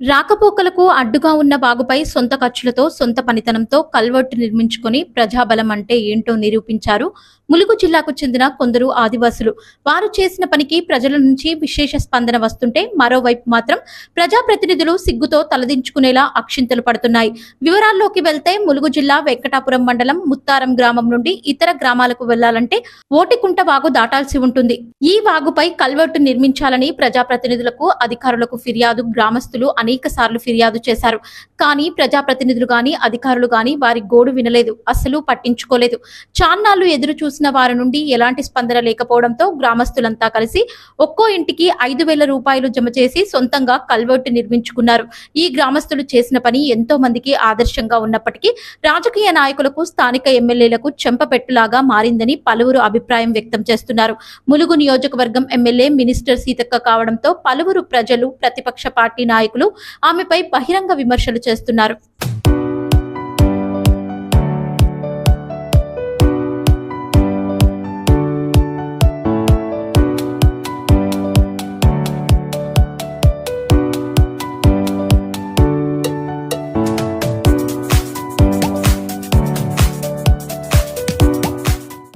రాకపోకలకు అడ్డుగా ఉన్న వాగుపై సొంత ఖర్చులతో సొంత పనితనంతో కల్వర్టు నిర్మించుకొని ప్రజాబలం అంటే ఏంటో నిరూపించారు ములుగు జిల్లాకు చెందిన కొందరు ఆదివాసులు. వారు చేసిన పనికి ప్రజల నుంచి విశేష స్పందన వస్తుంటే మరోవైపు మాత్రం ప్రజాప్రతినిధులు సిగ్గుతో తలదించుకునేలా అక్షింతలు పడుతున్నాయి. వివరాల్లోకి వెళ్తే ములుగు జిల్లా వెంకటాపురం మండలం ముత్తారం గ్రామం నుండి ఇతర గ్రామాలకు వెళ్ళాలంటే ఓటికుంట వాగు దాటాల్సి ఉంటుంది. ఈ వాగుపై కల్వర్టు నిర్మించాలని ప్రజాప్రతినిధులకు అధికారులకు ఫిర్యాదు గ్రామస్తులు అనేక సార్లు ఫిర్యాదు చేశారు. కానీ ప్రజాప్రతినిధులు గాని అధికారులు గాని వారి గోడు వినలేదు అస్సలు పట్టించుకోలేదు. చాన్నాళ్ళు ఎదురు చూసిన వారి నుండి ఎలాంటి స్పందన లేకపోవడంతో గ్రామస్తులంతా కలిసి ఒక్కో ఇంటికి ఐదు వేల రూపాయలు జమ చేసి సొంతంగా కల్వర్టు నిర్మించుకున్నారు. ఈ గ్రామస్తులు చేసిన పని ఎంతో మందికి ఆదర్శంగా ఉన్నప్పటికీ రాజకీయ నాయకులకు స్థానిక ఎమ్మెల్యేలకు చెంపపెట్టులాగా మారిందని పలువురు అభిప్రాయం వ్యక్తం చేస్తున్నారు. ములుగు నియోజకవర్గం ఎమ్మెల్యే మినిస్టర్ సీతక్క కావడంతో పలువురు ప్రజలు ప్రతిపక్ష పార్టీ నాయకులు ఆమెపై బహిరంగ విమర్శలు చేస్తున్నారు.